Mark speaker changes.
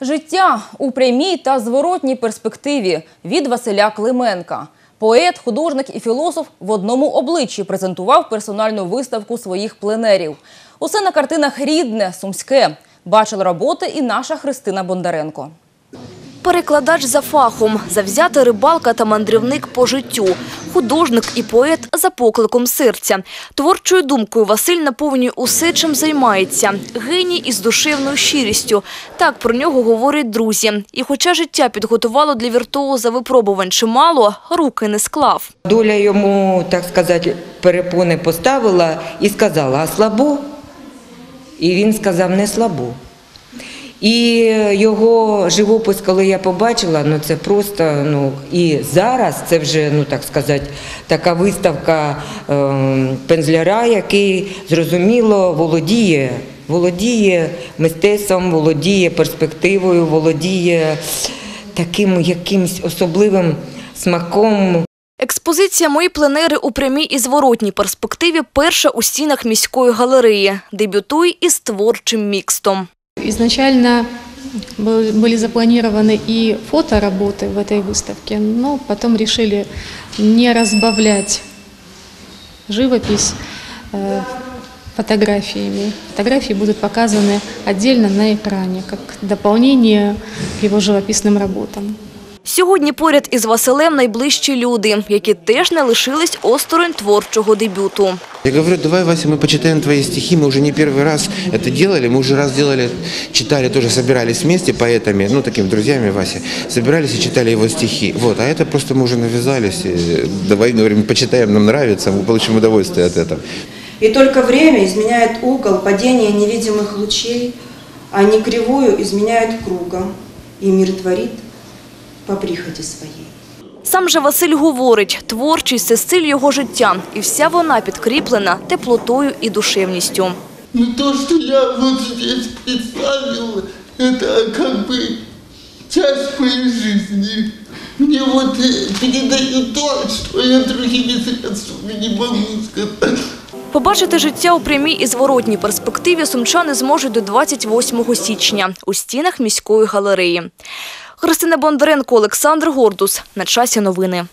Speaker 1: Життя у прямій та зворотній перспективі від Василя Клименка. Поет, художник і філософ в одному обличчі презентував персональну виставку своїх пленерів. Усе на картинах рідне, сумське. Бачила роботи і наша Христина Бондаренко.
Speaker 2: Перекладач за фахом, завзята рибалка та мандрівник по життю, художник і поет за покликом серця. Творчою думкою Василь наповнює усе, чим займається. Геній із душевною щирістю. Так про нього говорять друзі. І хоча життя підготувало для віртуоза випробувань чимало, руки не склав.
Speaker 3: Доля йому, так сказати, перепони поставила і сказала, а слабо? І він сказав, не слабо. І його живопис, коли я побачила, ну це просто, ну і зараз це вже, ну так сказати, така виставка е, пензляра, який зрозуміло володіє, володіє мистецтвом, володіє перспективою, володіє таким якимсь особливим смаком
Speaker 2: Експозиція «Мої пленери у прямій і зворотній перспективі» перша у стінах міської галереї. Дебютуй із творчим мікстом.
Speaker 4: Изначально был- были запланированы и фотоработы в этой выставке, но потом решили не разбавлять живопись э, фотографиями. Фотографии будут показаны отдельно на экране, как дополнение к его живописным работам.
Speaker 2: Сьогодні поряд із Василем найближчі люди, які теж не лишились осторонь творчого дебюту.
Speaker 5: Я говорю, давай, Вася, мы почитаем твои стихи. Мы уже не первый раз это делали. Мы уже раз делали, читали, тоже собирались вместе поэтами, ну, такими друзьями Вася. Собирались и читали его стихи. Вот, а это просто мы уже навязались. И давай, говорим, почитаем, нам нравится, мы получим удовольствие от этого.
Speaker 6: И только время изменяет угол падения невидимых лучей, а не кривую изменяет кругом, и мир творит по прихоти своей.
Speaker 2: Сам же Василь говорить, творчість – це стиль його життя, і вся вона підкріплена теплотою і душевністю.
Speaker 7: Но то, что я вот здесь представил, это как бы часть моей жизни. Мне вот э, передают то, что я другими средствами не могу сказать.
Speaker 2: Побачити життя у прямій і зворотній перспективі сумчани зможуть до 28 січня у стінах міської галереї. Христина Бондаренко, Олександр Гордус. На часі новини.